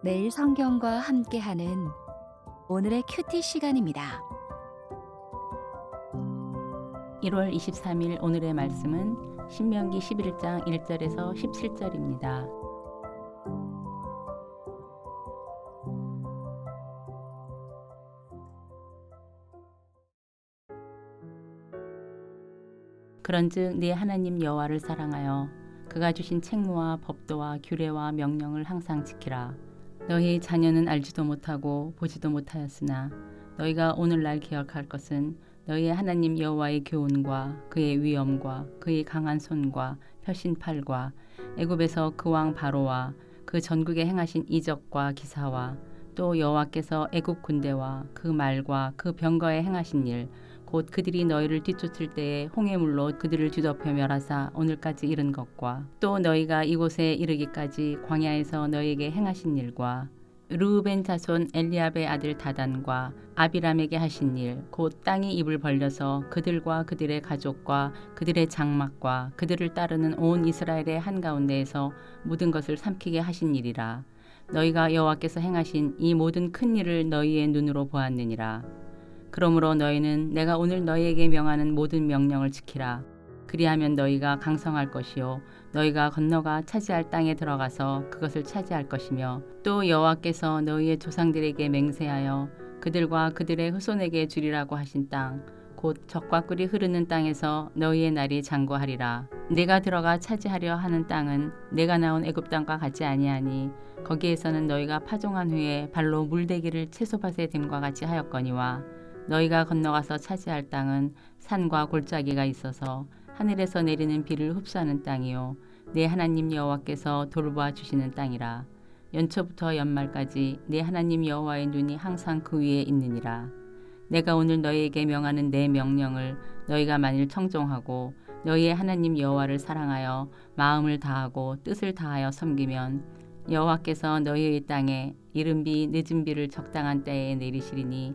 매일 성경과 함께하는 오늘의 큐티 시간입니다. 1월 23일 오늘의 말씀은 신명기 11장 1절에서 17절입니다. 그런즉 네 하나님 여호와를 사랑하여 그가 주신 책무와 법도와 규례와 명령을 항상 지키라. 너희 자녀는 알지도 못하고 보지도 못하였으나 너희가 오늘날 기억할 것은 너희의 하나님 여호와의 교훈과 그의 위엄과 그의 강한 손과 펴신 팔과 애굽에서 그 왕 바로와 그 전국에 행하신 이적과 기사와 또 여호와께서 애굽 군대와 그 말과 그 병거에 행하신 일 곧 그들이 너희를 뒤쫓을 때에 홍해물로 그들을 뒤덮여 멸하사 오늘까지 이른 것과 또 너희가 이곳에 이르기까지 광야에서 너희에게 행하신 일과 르우벤 자손 엘리압의 아들 다단과 아비람에게 하신 일, 곧 땅이 입을 벌려서 그들과 그들의 가족과 그들의 장막과 그들을 따르는 온 이스라엘의 한가운데에서 모든 것을 삼키게 하신 일이라. 너희가 여호와께서 행하신 이 모든 큰 일을 너희의 눈으로 보았느니라. 그러므로 너희는 내가 오늘 너희에게 명하는 모든 명령을 지키라. 그리하면 너희가 강성할 것이요 너희가 건너가 차지할 땅에 들어가서 그것을 차지할 것이며 또 여호와께서 너희의 조상들에게 맹세하여 그들과 그들의 후손에게 주리라고 하신 땅 곧 적과 꿀이 흐르는 땅에서 너희의 날이 장구하리라 내가 들어가 차지하려 하는 땅은 내가 나온 애굽 땅과 같지 아니하니 거기에서는 너희가 파종한 후에 발로 물대기를 채소밭에 됨과 같이 하였거니와 너희가 건너가서 차지할 땅은 산과 골짜기가 있어서 하늘에서 내리는 비를 흡수하는 땅이요. 내 하나님 여호와께서 돌보아 주시는 땅이라. 연초부터 연말까지 내 하나님 여호와의 눈이 항상 그 위에 있느니라. 내가 오늘 너희에게 명하는 내 명령을 너희가 만일 청종하고 너희의 하나님 여호와를 사랑하여 마음을 다하고 뜻을 다하여 섬기면 여호와께서 너희의 땅에 이른 비 늦은 비를 적당한 때에 내리시리니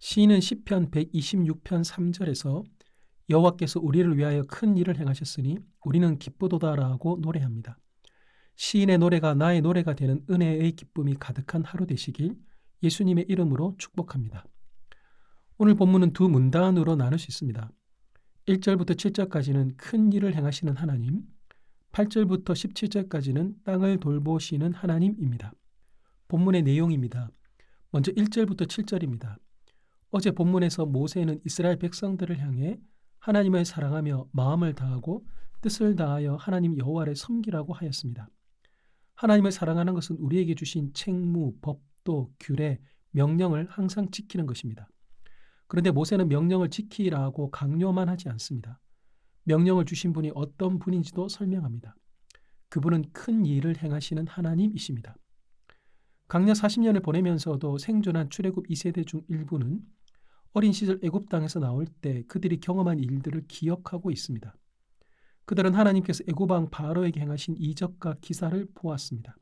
시인은 시편 126편 3절에서 여호와께서 우리를 위하여 큰 일을 행하셨으니 우리는 기쁘도다라고 노래합니다. 시인의 노래가 나의 노래가 되는 은혜의 기쁨이 가득한 하루 되시길 예수님의 이름으로 축복합니다. 오늘 본문은 두 문단으로 나눌 수 있습니다. 1절부터 7절까지는 큰 일을 행하시는 하나님, 8절부터 17절까지는 땅을 돌보시는 하나님입니다. 본문의 내용입니다. 먼저 1절부터 7절입니다. 어제 본문에서 모세는 이스라엘 백성들을 향해 하나님을 사랑하며 마음을 다하고 뜻을 다하여 하나님 여호와를 섬기라고 하였습니다. 하나님을 사랑하는 것은 우리에게 주신 책무, 법도, 규례, 명령을 항상 지키는 것입니다. 그런데 모세는 명령을 지키라고 강요만 하지 않습니다. 명령을 주신 분이 어떤 분인지도 설명합니다. 그분은 큰 일을 행하시는 하나님이십니다. 강야 40년을 보내면서도 생존한 출애굽 2세대 중 일부는 어린 시절 애굽 땅에서 나올 때 그들이 경험한 일들을 기억하고 있습니다. 그들은 하나님께서 애굽 왕 바로에게 행하신 이적과 기사를 보았습니다.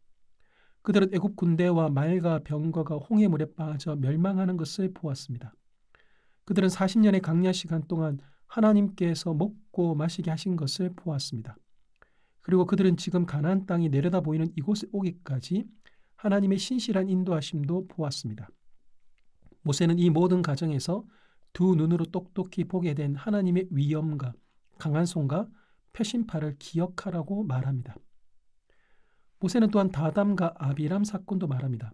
그들은 애굽 군대와 말과 병거가 홍해물에 빠져 멸망하는 것을 보았습니다. 그들은 40년의 강야 시간 동안 하나님께서 먹고 마시게 하신 것을 보았습니다. 그리고 그들은 지금 가나안 땅이 내려다 보이는 이곳에 오기까지 하나님의 신실한 인도하심도 보았습니다. 모세는 이 모든 과정에서 두 눈으로 똑똑히 보게 된 하나님의 위엄과 강한 손과 표심팔을 기억하라고 말합니다. 모세는 또한 다담과 아비람 사건도 말합니다.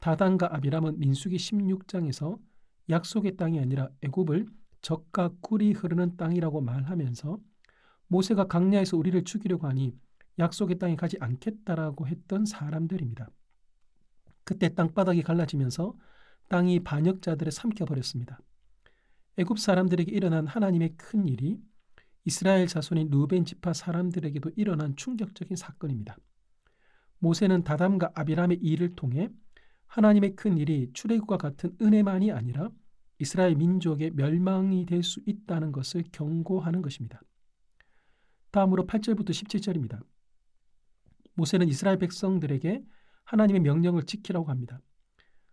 다담과 아비람은 민수기 16장에서 약속의 땅이 아니라 애굽을 적과 꿀이 흐르는 땅이라고 말하면서 모세가 강야에서 우리를 죽이려고 하니 약속의 땅에 가지 않겠다라고 했던 사람들입니다. 그때 땅바닥이 갈라지면서 땅이 반역자들을 삼켜버렸습니다. 애굽 사람들에게 일어난 하나님의 큰 일이 이스라엘 자손인 루벤 지파 사람들에게도 일어난 충격적인 사건입니다. 모세는 다담과 아비람의 일을 통해 하나님의 큰 일이 출애굽과 같은 은혜만이 아니라 이스라엘 민족의 멸망이 될 수 있다는 것을 경고하는 것입니다. 다음으로 8절부터 17절입니다. 모세는 이스라엘 백성들에게 하나님의 명령을 지키라고 합니다.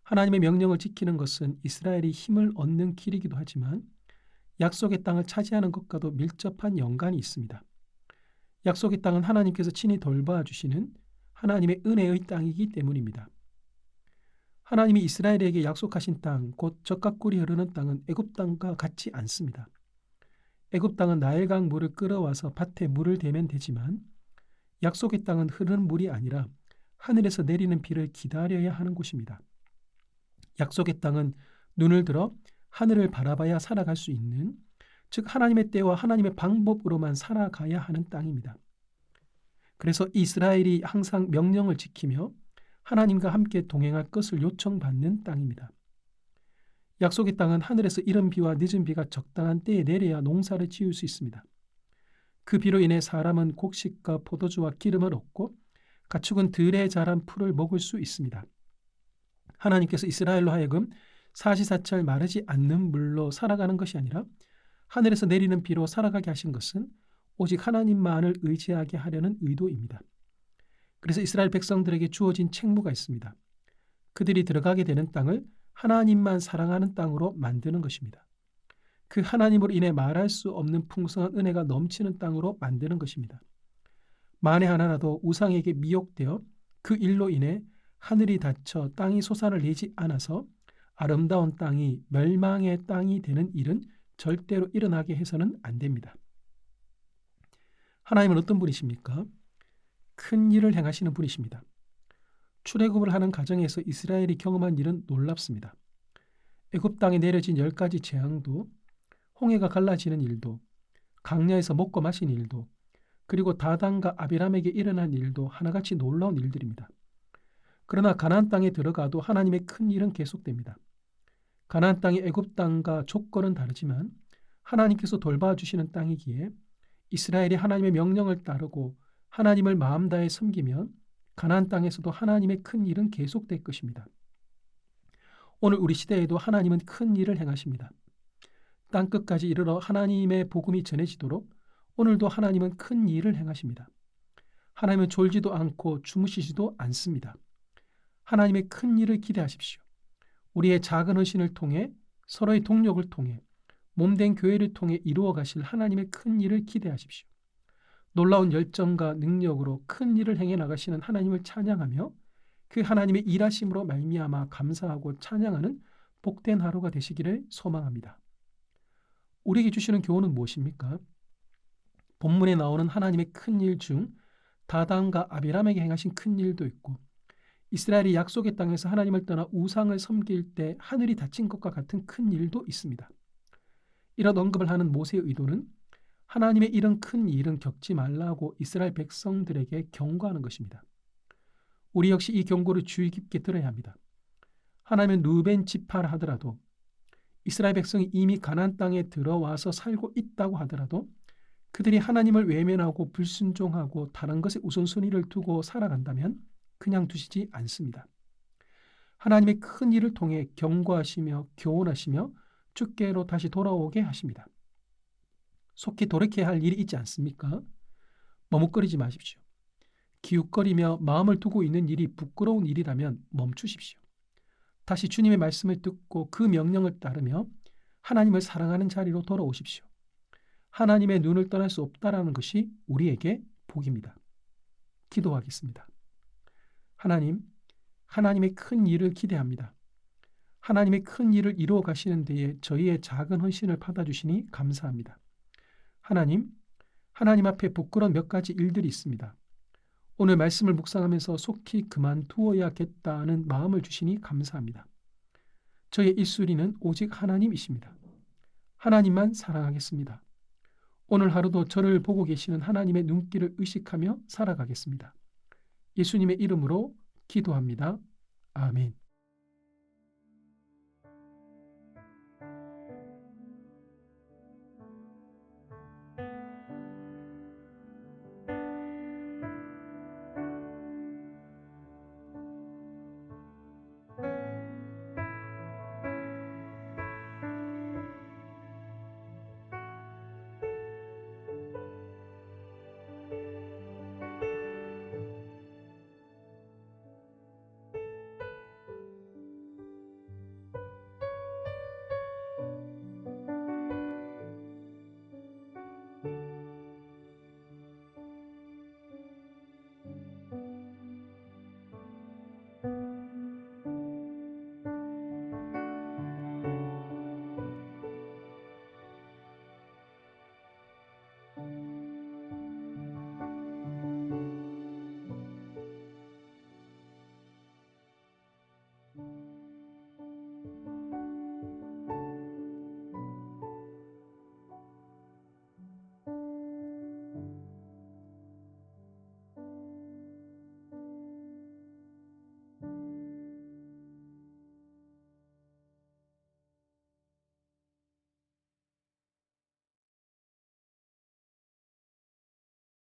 하나님의 명령을 지키는 것은 이스라엘이 힘을 얻는 길이기도 하지만 약속의 땅을 차지하는 것과도 밀접한 연관이 있습니다. 약속의 땅은 하나님께서 친히 돌봐 주시는 하나님의 은혜의 땅이기 때문입니다. 하나님이 이스라엘에게 약속하신 땅, 곧 젖과 꿀이 흐르는 땅은 애굽 땅과 같지 않습니다. 애굽 땅은 나일강 물을 끌어와서 밭에 물을 대면 되지만 약속의 땅은 흐르는 물이 아니라 하늘에서 내리는 비를 기다려야 하는 곳입니다. 약속의 땅은 눈을 들어 하늘을 바라봐야 살아갈 수 있는 즉 하나님의 때와 하나님의 방법으로만 살아가야 하는 땅입니다. 그래서 이스라엘이 항상 명령을 지키며 하나님과 함께 동행할 것을 요청받는 땅입니다. 약속의 땅은 하늘에서 이른 비와 늦은 비가 적당한 때에 내려야 농사를 지을 수 있습니다. 그 비로 인해 사람은 곡식과 포도주와 기름을 얻고 가축은 들에 자란 풀을 먹을 수 있습니다. 하나님께서 이스라엘로 하여금 사시사철 마르지 않는 물로 살아가는 것이 아니라 하늘에서 내리는 비로 살아가게 하신 것은 오직 하나님만을 의지하게 하려는 의도입니다. 그래서 이스라엘 백성들에게 주어진 책무가 있습니다. 그들이 들어가게 되는 땅을 하나님만 사랑하는 땅으로 만드는 것입니다. 그 하나님으로 인해 말할 수 없는 풍성한 은혜가 넘치는 땅으로 만드는 것입니다. 만에 하나라도 우상에게 미혹되어 그 일로 인해 하늘이 닫혀 땅이 솟아를 내지 않아서 아름다운 땅이 멸망의 땅이 되는 일은 절대로 일어나게 해서는 안 됩니다. 하나님은 어떤 분이십니까? 큰 일을 행하시는 분이십니다. 출애굽을 하는 가정에서 이스라엘이 경험한 일은 놀랍습니다. 애굽 땅에 내려진 열 가지 재앙도 홍해가 갈라지는 일도 강야에서 먹고 마신 일도 그리고 다단과 아비람에게 일어난 일도 하나같이 놀라운 일들입니다. 그러나 가나안 땅에 들어가도 하나님의 큰 일은 계속됩니다. 가나안 땅의 애굽 땅과 조건은 다르지만 하나님께서 돌봐주시는 땅이기에 이스라엘이 하나님의 명령을 따르고 하나님을 마음 다해 섬기면 가나안 땅에서도 하나님의 큰 일은 계속될 것입니다. 오늘 우리 시대에도 하나님은 큰 일을 행하십니다. 땅 끝까지 이르러 하나님의 복음이 전해지도록 오늘도 하나님은 큰 일을 행하십니다. 하나님은 졸지도 않고 주무시지도 않습니다. 하나님의 큰 일을 기대하십시오. 우리의 작은 헌신을 통해 서로의 동력을 통해 몸된 교회를 통해 이루어 가실 하나님의 큰 일을 기대하십시오. 놀라운 열정과 능력으로 큰 일을 행해 나가시는 하나님을 찬양하며 그 하나님의 일하심으로 말미암아 감사하고 찬양하는 복된 하루가 되시기를 소망합니다. 우리에게 주시는 교훈은 무엇입니까? 본문에 나오는 하나님의 큰 일 중 다단과 아비람에게 행하신 큰 일도 있고 이스라엘이 약속의 땅에서 하나님을 떠나 우상을 섬길 때 하늘이 닫힌 것과 같은 큰 일도 있습니다. 이런 언급을 하는 모세의 의도는 하나님의 이런 큰 일은 겪지 말라고 이스라엘 백성들에게 경고하는 것입니다. 우리 역시 이 경고를 주의 깊게 들어야 합니다. 하나님은 누벤 지파라 하더라도 이스라엘 백성이 이미 가나안 땅에 들어와서 살고 있다고 하더라도 그들이 하나님을 외면하고 불순종하고 다른 것에 우선순위를 두고 살아간다면 그냥 두시지 않습니다. 하나님의 큰 일을 통해 경고하시며 교훈하시며 주께로 다시 돌아오게 하십니다. 속히 돌이켜야 할 일이 있지 않습니까? 머뭇거리지 마십시오. 기웃거리며 마음을 두고 있는 일이 부끄러운 일이라면 멈추십시오. 다시 주님의 말씀을 듣고 그 명령을 따르며 하나님을 사랑하는 자리로 돌아오십시오. 하나님의 눈을 떠날 수 없다라는 것이 우리에게 복입니다. 기도하겠습니다. 하나님, 하나님의 큰 일을 기대합니다. 하나님의 큰 일을 이루어 가시는 데에 저희의 작은 헌신을 받아주시니 감사합니다. 하나님, 하나님 앞에 부끄러운 몇 가지 일들이 있습니다. 오늘 말씀을 묵상하면서 속히 그만두어야겠다는 마음을 주시니 감사합니다. 저의 일수리는 오직 하나님이십니다. 하나님만 사랑하겠습니다. 오늘 하루도 저를 보고 계시는 하나님의 눈길을 의식하며 살아가겠습니다. 예수님의 이름으로 기도합니다. 아멘.